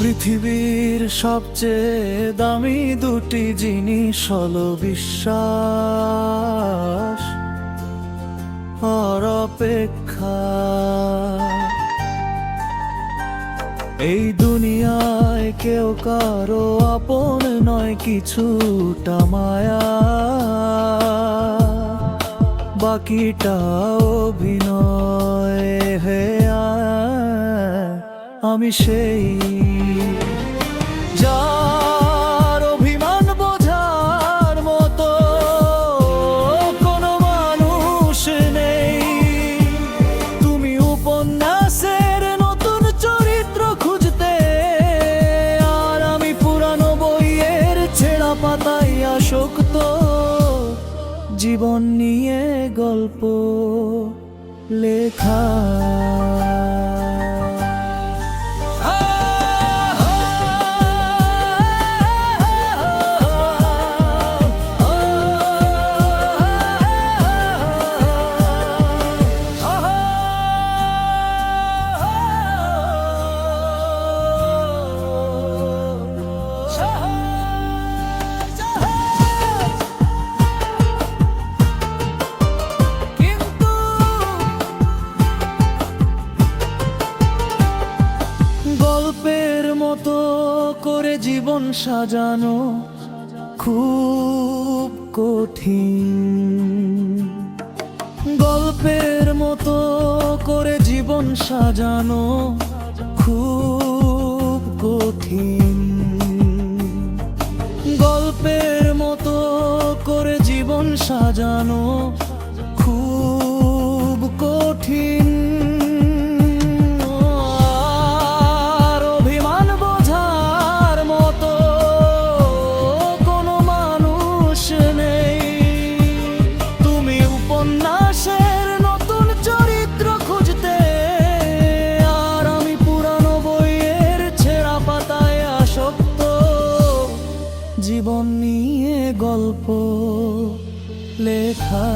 পৃথিবীর সবচেয়ে দামি দুটি জিনিস হলো বিশ্বাস অপেক্ষা। এই দুনিয়ায় কেউ কারও আপন নয়, কিছুটা মায়া। বাকিটা অভিনয়। হে, আমি সেই যার অভিমান বোঝার মতো কোনো মানুষ নেই। নতুন চরিত্র খুঁজতে, আর আমি পুরানো বইয়ের ছেঁড়া জীবন নিয়ে গল্প, লেখা। করে জীবন সাজানো খুব কঠিন। গল্পের মতো করে জীবন সাজানো খুব কঠিন। গল্পের মতো করে জীবন সাজানো গল্প লেখা